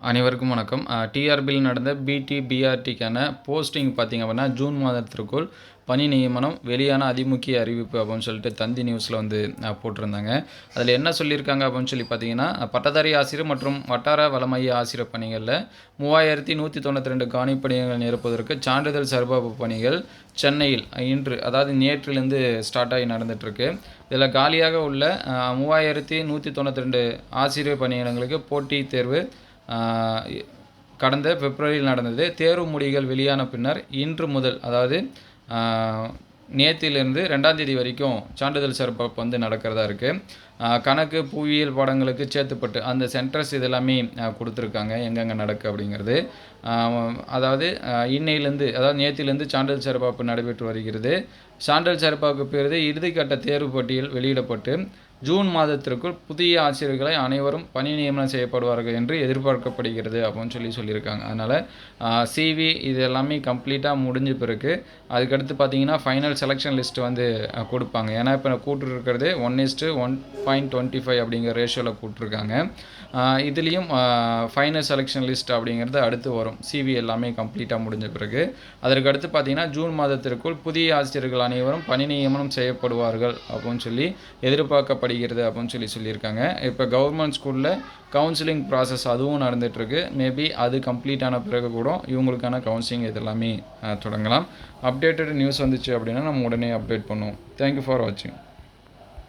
அனைவருக்கும் வணக்கம். டிஆர்பியில் நடந்த பிடி பிஆர்டிக்கான போஸ்டிங் பார்த்திங்க அப்படின்னா ஜூன் மாதத்திற்குள் பணி நியமனம் வெளியான அதிமுக்கிய அறிவிப்பு அப்படின்னு சொல்லிட்டு தந்தி நியூஸில் வந்து போட்டிருந்தாங்க. அதில் என்ன சொல்லியிருக்காங்க அப்படின்னு சொல்லி பார்த்தீங்கன்னா பட்டதாரி ஆசிரியர் மற்றும் வட்டார வளமைய ஆசிரியர் பணிகளில் மூவாயிரத்தி நூற்றி தொண்ணூற்றி ரெண்டு காணி பணிகள் நிரப்புவதற்கு சான்றிதழ் சரிபார்ப்பு பணிகள் சென்னையில் இன்று அதாவது நேற்றிலிருந்து ஸ்டார்ட் ஆகி நடந்துகிட்ருக்கு இதில் காலியாக உள்ள மூவாயிரத்தி நூற்றி தொண்ணூற்றி ரெண்டு ஆசிரியர் பணியிடங்களுக்கு போட்டித் தேர்வு கடந்த பிப்ரவரியில் நடந்தது. தேர்வு முடிவுகள் வெளியான பின்னர் இன்று முதல் அதாவது ஆஹ் நேத்திலிருந்து ரெண்டாம் தேதி வரைக்கும் சான்றிதழ் சிறப்பு வந்து நடக்கிறதா இருக்குது கணக்கு புவியியல் பாடங்களுக்கு சேர்த்துப்பட்டு அந்த சென்டர்ஸ் இதெல்லாமே கொடுத்துருக்காங்க. எங்கெங்கே நடக்கு அப்படிங்கிறது. அதாவது இன்னையிலேருந்து அதாவது நேத்திலேருந்து சான்றிதழ் சிறப்பாப்பு நடைபெற்று வருகிறது. சான்றிதழ் சிறப்பாக்கு பிறகு இறுதிக்கட்ட தேர்வு பட்டியல் வெளியிடப்பட்டு ஜூன் மாதத்திற்குள் புதிய ஆசிரியர்களை அனைவரும் பணி நியமனம் செய்யப்படுவார்கள் என்று எதிர்பார்க்கப்படுகிறது அப்படின்னு சொல்லி சொல்லியிருக்காங்க. அதனால் சிவி இது எல்லாமே கம்ப்ளீட்டாக முடிஞ்ச பிறகு அதுக்கடுத்து பார்த்தீங்கன்னா ஃபைனல் செலெக்ஷன் லிஸ்ட் வந்து கொடுப்பாங்க. ஏன்னா இப்போ கூட்டு இருக்கிறது one is to one point twenty five அப்படிங்கிற ரேஷியோவில் கூட்டிருக்காங்க. இதுலேயும் ஃபைனல் செலெக்ஷன் லிஸ்ட் அப்படிங்கிறது அடுத்து வரும். சிவி எல்லாமே கம்ப்ளீட்டாக முடிஞ்ச பிறகு அதற்கு அடுத்து பார்த்தீங்கன்னா ஜூன் மாதத்திற்குள் புதிய ஆசிரியர்கள் அனைவரும் பணி நியமனம் செய்யப்படுவார்கள் அப்படின்னு சொல்லி படிக்கிறது அப்படின்னு சொல்லி சொல்லியிருக்காங்க. இப்போ கவர்மெண்ட் ஸ்கூலில் கவுன்சிலிங் ப்ராசஸ் அதுவும் நடந்துகிட்ருக்கு மேபி அது கம்ப்ளீட் ஆன பிறகு கூட இவங்களுக்கான கவுன்சிலிங் இதெல்லாமே தொடங்கலாம். அப்டேட்டட் நியூஸ் வந்துச்சு அப்படின்னா நம்ம உடனே அப்டேட் பண்ணுவோம். தேங்க்யூ ஃபார் வாட்சிங்